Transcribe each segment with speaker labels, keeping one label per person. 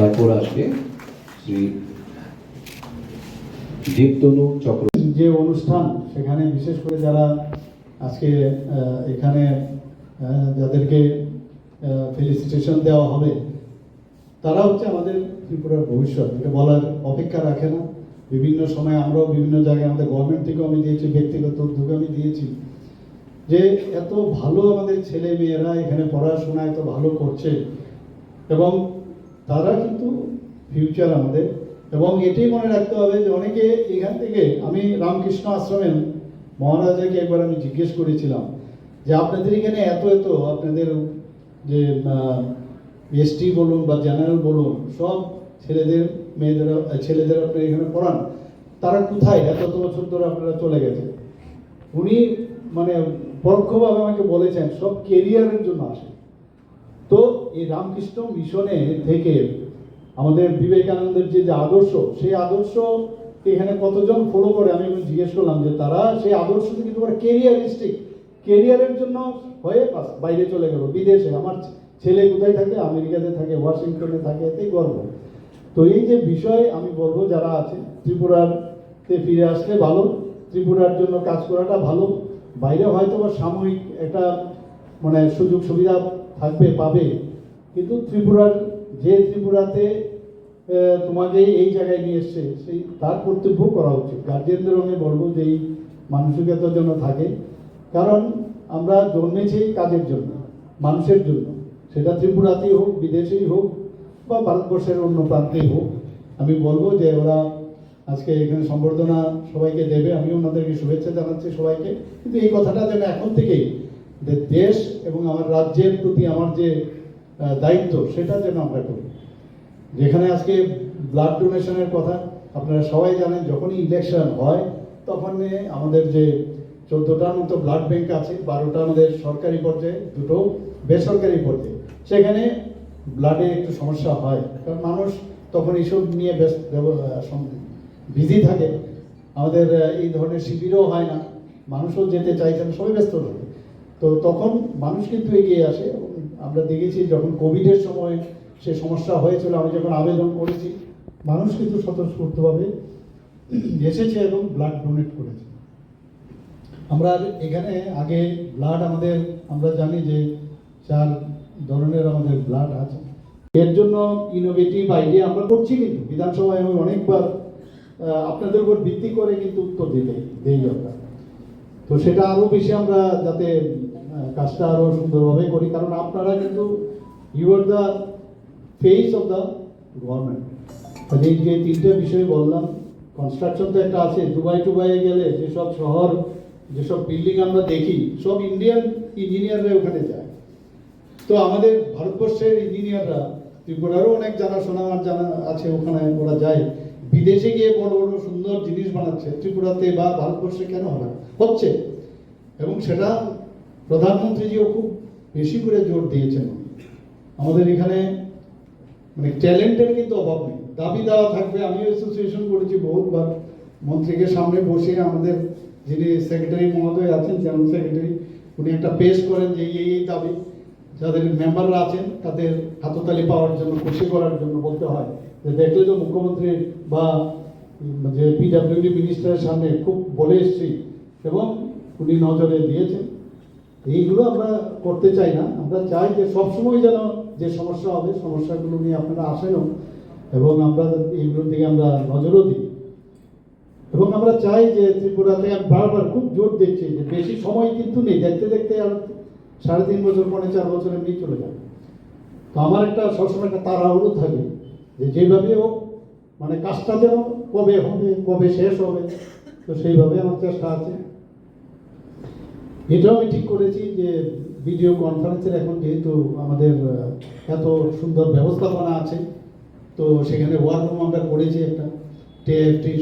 Speaker 1: তারপর আসবে শ্রী দীপতনু চক্র
Speaker 2: যে অনুষ্ঠান, সেখানে বিশেষ করে যারা আজকে এখানে যাদেরকে ফেলিসিটেশন দেওয়া হবে, তারা হচ্ছে আমাদের ত্রিপুরার ভবিষ্যৎ। এটা বলার অপেক্ষা রাখে না। বিভিন্ন সময় আমরাও বিভিন্ন জায়গায় আমাদের গভর্নমেন্ট থেকেও আমি দিয়েছি, ব্যক্তিগত উদ্যোগে আমি দিয়েছি যে এত ভালো আমাদের ছেলে মেয়েরা এখানে পড়াশোনা এত ভালো করছে এবং তারা কিন্তু ফিউচার আমাদের। এবং এটাই মনে রাখতে হবে যে অনেকে এখান থেকে আমি রামকৃষ্ণ আশ্রমের মহারাজাকে একবার আমি জিজ্ঞেস করেছিলাম যে, আপনাদের এখানে এত এত আপনাদের যে এসটি বলুন বা জেনারেল বলুন, সব ছেলেদের, মেয়েদের, ছেলেদের আপনি এখানে পড়ান, তারা কোথায়? এত এত বছর ধরে আপনারা চলে গেছে উনি মানে পরোক্ষভাবে আমাকে বলেছেন, সব কেরিয়ারের জন্য আসে তো এই রামকৃষ্ণ মিশনে থেকে আমাদের বিবেকানন্দের যে যে আদর্শ, সেই আদর্শ এখানে কতজন ফলো করে? আমি জিজ্ঞেস করলাম যে তারা সেই আদর্শ থেকে তোমার কেরিয়ারিস্টিক কেরিয়ারের জন্য হয়ে বাইরে চলে গেল, বিদেশে। আমার ছেলে কোথায় থাকে? আমেরিকাতে থাকে, ওয়াশিংটনে থাকে, এতেই গর্ব। তো এই যে বিষয় আমি বলব, যারা আছে ত্রিপুরাতে ফিরে আসলে ভালো। ত্রিপুরার জন্য কাজ করাটা ভালো। বাইরে হয়তো বা সাময়িক একটা মানে সুযোগ সুবিধা থাকবে, পাবে। কিন্তু ত্রিপুরার, যে ত্রিপুরাতে তোমাকে এই জায়গায় নিয়ে এসছে, সেই, তার কর্তব্য করা উচিত। গার্জিয়ানদের আমি বলব যে এই মানসিকতার জন্য থাকে। কারণ আমরা জন্মেছি কাজের জন্য, মানুষের জন্য। সেটা ত্রিপুরাতেই হোক, বিদেশেই হোক, বা ভারতবর্ষের অন্য প্রান্তেই হোক। আমি বলব যে ওরা আজকে এখানে সম্বর্ধনা সবাইকে দেবে। আমি ওনাদেরকে শুভেচ্ছা জানাচ্ছি সবাইকে। কিন্তু এই কথাটা যেন এখন থেকেই যে দেশ এবং আমার রাজ্যের প্রতি আমার যে দায়িত্ব, সেটা যেন আমরা করি। যেখানে আজকে ব্লাড ডোনেশনের কথা আপনারা সবাই জানেন, যখনই ইলেকশন হয় তখন আমাদের যে চোদ্দোটার মতো ব্লাড ব্যাংক আছে, বারোটা আমাদের সরকারি পর্যায়ে, দুটো বেসরকারি পর্যায়ে। সেখানে ব্লাডে একটু সমস্যা হয়, কারণ মানুষ তখন এইসব নিয়ে ব্যস্ত বিজি থাকে। আমাদের এই ধরনের শিবিরও হয় না। মানুষও যেতে চাইছেন সবাই ব্যস্ত থাকে। তো তখন মানুষ কিন্তু এগিয়ে আসে আমরা দেখেছি যখন কোভিডের সময় সে সমস্যা হয়েছিল, আমি যখন আবেদন করেছি, মানুষ কিন্তু স্বতঃস্ফূর্তভাবে এসেছে এবং ব্লাড ডোনেট করেছে। আমরা এখানে আগে ব্লাড আমাদের, আমরা জানি যে চার ধরনের আমাদের ব্লাড আছে। এর জন্য ইনোভেটিভ আইডিয়া আমরা করছি কিন্তু, বিধানসভায় আমি অনেকবার আপনাদের উপর ভিত্তি করে কিন্তু উত্তর দিতে দেই আমরা। তো সেটা আরও বেশি আমরা যাতে কাজটা আরও সুন্দরভাবে করি, কারণ আপনারা কিন্তু you are the face of the government এই যে তিনটে বিষয় বললাম কনস্ট্রাকশন তো একটা আছে, দুবাই টুবাইয়ে গেলে যেসব শহর, যেসব বিল্ডিং আমরা দেখি, সব ইন্ডিয়ান ইঞ্জিনিয়াররা ওখানে যায়। তো আমাদের ভারতবর্ষের ইঞ্জিনিয়াররা ত্রিপুরারও অনেক জানাশোনা আমার জানা আছে ওখানে, ওরা যায়। বিদেশে গিয়ে বড় বড় সুন্দর জিনিস বানাচ্ছে, ত্রিপুরাতে বা ভারতবর্ষে কেন হবে হচ্ছে। এবং সেটা প্রধানমন্ত্রীজিও খুব বেশি করে জোর দিয়েছেন। আমাদের এখানে মানে ট্যালেন্টের কিন্তু অভাব নেই। দাবি দেওয়া থাকবে, আমিও অ্যাসোসিয়েশন করেছি বহুতবার মন্ত্রীকে সামনে বসে আমাদের যিনি সেক্রেটারি মহোদয় আছেন জেনারেল সেক্রেটারি উনি একটা পেশ করেন যে এই এই দাবি। যাদের মেম্বাররা আছেন, তাদের হাততালি পাওয়ার জন্য, খুশি করার জন্য বলতে হয়। যে দেখলে তো মুখ্যমন্ত্রী বা যে পিডাব্লিউডি মিনিস্টারের সামনে খুব বলে এসেছি। এবং উনি নজরে দিয়েছেন। এইগুলো আমরা করতে চাই না। আমরা চাই যে সবসময় যেন যে সমস্যা হবে, সমস্যাগুলো নিয়ে আপনারা আসেনও এবং আমরা এইগুলোর দিকে আমরা নজরও দিই। এবং আমরা চাই যে ত্রিপুরাতে বারবার খুব জোর দিচ্ছি যে বেশি সময় কিন্তু নেই। দেখতে দেখতে আর সাড়ে তিন বছর পরে চার বছর এমনি চলে যাবে তো আমার একটা সবসময় একটা তাড়াহুড়ো থাকে যে যেভাবে হোক মানে কাজটা যেন কবে হবে, কবে শেষ হবে, তো সেইভাবে আমার চেষ্টা আছে। এটাও আমি ঠিক করেছি যে ভিডিও কনফারেন্সের এখন যেহেতু আমাদের এত সুন্দর ব্যবস্থাপনা আছে, তো সেখানে ওয়ার রুম আমরা করেছি একটা।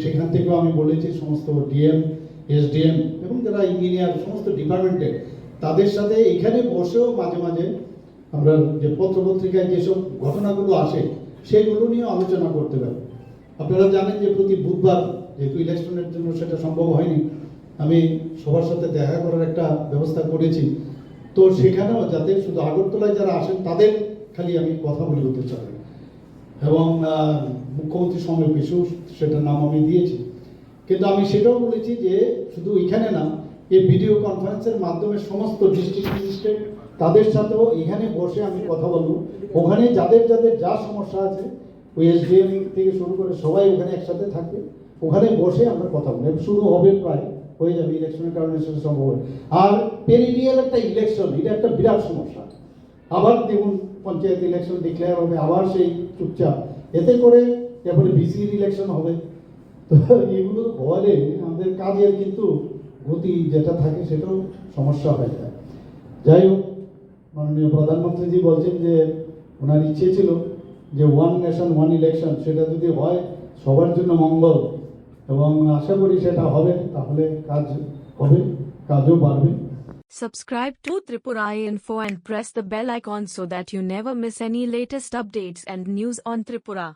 Speaker 2: সেখান থেকেও আমি বলেছি সমস্ত ডিএম এসডিএম এবং যারা ইঞ্জিনিয়ার সমস্ত ডিপার্টমেন্টের তাদের সাথে এখানে বসেও মাঝে মাঝে আমরা যে পত্রপত্রিকায় যেসব ঘটনাগুলো আসে, সেগুলো নিয়ে আলোচনা করতে পারি। আপনারা জানেন যে প্রতি বুধবার যেহেতু ইলেকশনের জন্য সেটা সম্ভব হয়নি আমি সবার সাথে দেখা করার একটা ব্যবস্থা করেছি। তো সেখানেও যাতে শুধু আগরতলায় যারা আসেন, তাদের খালি আমি কথা বলে দিতে চাই। এবং মুখ্যমন্ত্রী সমাবেশেও সেটার নাম আমি দিয়েছি। কিন্তু আমি সেটাও বলেছি যে শুধু এখানে না, এই ভিডিও কনফারেন্সের মাধ্যমে সমস্ত ডিস্ট্রিক্ট ম্যাজিস্ট্রেট তাদের সাথেও এখানে বসে আমি কথা বলব। ওখানে যাদের যাদের যা সমস্যা আছে, ওই এসডিএম থেকে শুরু করে সবাই ওখানে একসাথে থাকবে। ওখানে বসে আমরা কথা বলব। শুরু হবে প্রায় হয়ে যাবে ইলেকশনের কারণে সেটা সম্ভব হবে। আর পেরিডিয়াল একটা ইলেকশন এটা একটা বিরাট সমস্যা। আবার দেখুন, পঞ্চায়েত ইলেকশন ডিক্লেয়ার হবে, আবার সেই চুপচাপ। এতে করে তারপরে বিসির ইলেকশন হবে। তো এগুলো হলে আমাদের কাজের কিন্তু গতি যেটা থাকে সেটাও সমস্যা হয়ে যায়। যাই হোক, মাননীয় প্রধানমন্ত্রীজি বলছেন যে ওনার ইচ্ছে ছিল যে ওয়ান নেশন ওয়ান ইলেকশন সেটা যদি হয়, সবার জন্য মঙ্গল। এবং আশা করি সেটা হবে তাহলে কাজ হবে কাজও বাড়বে
Speaker 3: Subscribe to Tripura Info and press the bell icon so that you never miss any latest updates and news on Tripura.